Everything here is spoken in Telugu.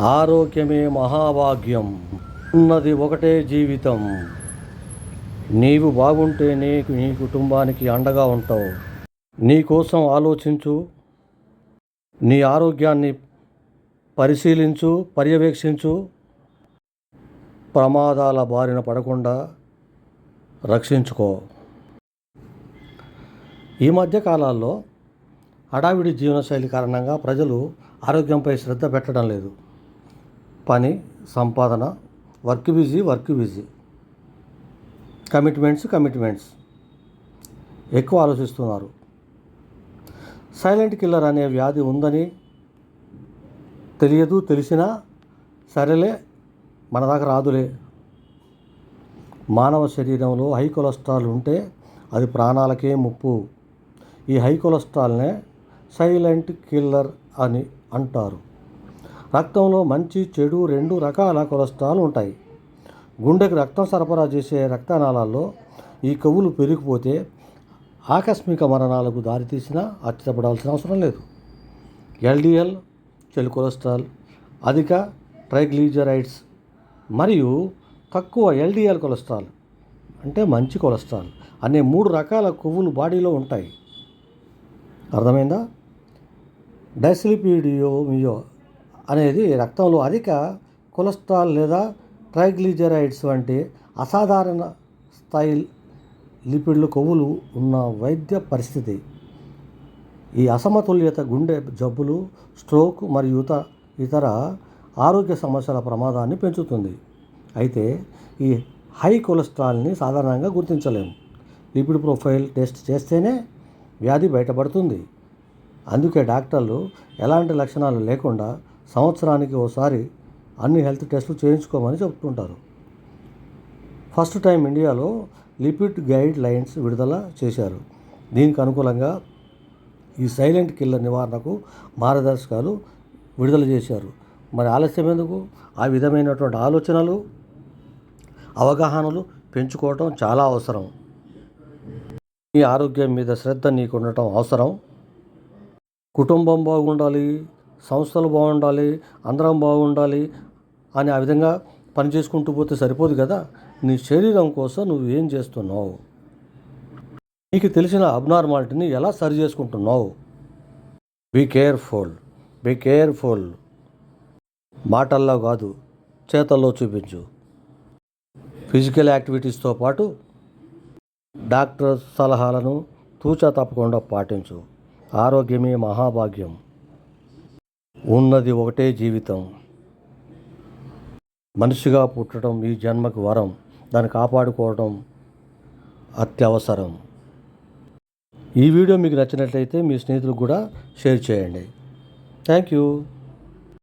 ఆరోగ్యమే మహాభాగ్యం. ఉన్నది ఒకటే జీవితం. నీవు బాగుంటే నీకు నీ కుటుంబానికి అండగా ఉంటావు. నీ కోసం ఆలోచించు. నీ ఆరోగ్యాన్ని పరిశీలించు పర్యవేక్షించు. ప్రమాదాల బారిన పడకుండా రక్షించుకో. ఈ మధ్య కాలాల్లో హడావిడి జీవనశైలి కారణంగా ప్రజలు ఆరోగ్యంపై శ్రద్ధ పెట్టడం లేదు. పని సంపాదన work busy work busy. Commitments commitments. ఎక్కువ ఆలోచిస్తున్నారు. సైలెంట్ కిల్లర్ అనే వ్యాధి ఉందని తెలియదు తెలిసినా సరేలే మన దాకా రాదులే. మానవ శరీరంలో హై కొలెస్ట్రాల్ ఉంటే అది ప్రాణాలకే ముప్పు. ఈ హై కొలెస్ట్రాల్నే సైలెంట్ కిల్లర్ అని అంటారు. రక్తంలో మంచి చెడు రెండు రకాల కొలెస్ట్రాల్ ఉంటాయి. గుండెకు రక్తం సరఫరా చేసే రక్తనాళాల్లో ఈ కొవ్వులు పెరిగిపోతే ఆకస్మిక మరణాలకు దారితీసినా ఆశ్చర్యపడాల్సిన అవసరం లేదు. ఎల్డిఎల్ చెడు కొలెస్ట్రాల్ అధిక ట్రైగ్లీజరైడ్స్ మరియు తక్కువ ఎల్డిఎల్ కొలెస్ట్రాల్ అంటే మంచి కొలెస్ట్రాల్ అనే మూడు రకాల కొవ్వులు బాడీలో ఉంటాయి. అర్థమైందా? డైస్లిపిడియోమియో అనేది రక్తంలో అధిక కొలెస్ట్రాల్ లేదా ట్రైగ్లిజరైడ్స్ వంటి అసాధారణ స్థాయి లిపిడ్లు కొవ్వులు ఉన్న వైద్య పరిస్థితి. ఈ అసమతుల్యత గుండె జబ్బులు స్ట్రోక్ మరియు ఇతర ఆరోగ్య సమస్యల ప్రమాదాన్ని పెంచుతుంది. అయితే ఈ హై కొలెస్ట్రాల్ని సాధారణంగా గుర్తించలేము లిపిడ్ ప్రొఫైల్ టెస్ట్ చేస్తేనే వ్యాధి బయటపడుతుంది. అందుకే డాక్టర్లు ఎలాంటి లక్షణాలు లేకుండా సంవత్సరానికి ఓసారి అన్ని హెల్త్ టెస్టులు చేయించుకోమని చెప్తుంటారు. ఫస్ట్ టైం ఇండియాలో లిపిడ్ గైడ్ లైన్స్ విడుదల చేశారు. దీనికి అనుకూలంగా ఈ సైలెంట్ కిల్లర్ నివారణకు మార్గదర్శకాలు విడుదల చేశారు. మరి ఆలస్యం ఎందుకు? ఆ విధమైనటువంటి ఆలోచనలు అవగాహనలు పెంచుకోవటం చాలా అవసరం. నీ ఆరోగ్యం మీద శ్రద్ధ నీకు ఉండటం అవసరం. కుటుంబం బాగుండాలి. సంస్థలు బాగుండాలి అందరం బాగుండాలి అని ఆ విధంగా పని చేసుకుంటూ పోతే సరిపోదు కదా? నీ శరీరం కోసం నువ్వు ఏం చేస్తున్నావు? నీకు తెలిసిన అబ్నార్మాలిటీని ఎలా సరి చేసుకుంటున్నావు? బీ కేర్ఫుల్ బీ కేర్ఫుల్ మాటల్లో కాదు చేతల్లో చూపించు. ఫిజికల్ యాక్టివిటీస్తో పాటు డాక్టర్ సలహాలను తూచా తప్పకుండా పాటించు. ఆరోగ్యమే మహాభాగ్యం. ఉన్నది ఒకటే జీవితం. మనిషిగా పుట్టడం ఈ జన్మకు వరం. దాన్ని కాపాడుకోవడం అత్యవసరం. ఈ వీడియో మీకు నచ్చినట్లయితే మీ స్నేహితులకు కూడా షేర్ చేయండి. Thank you.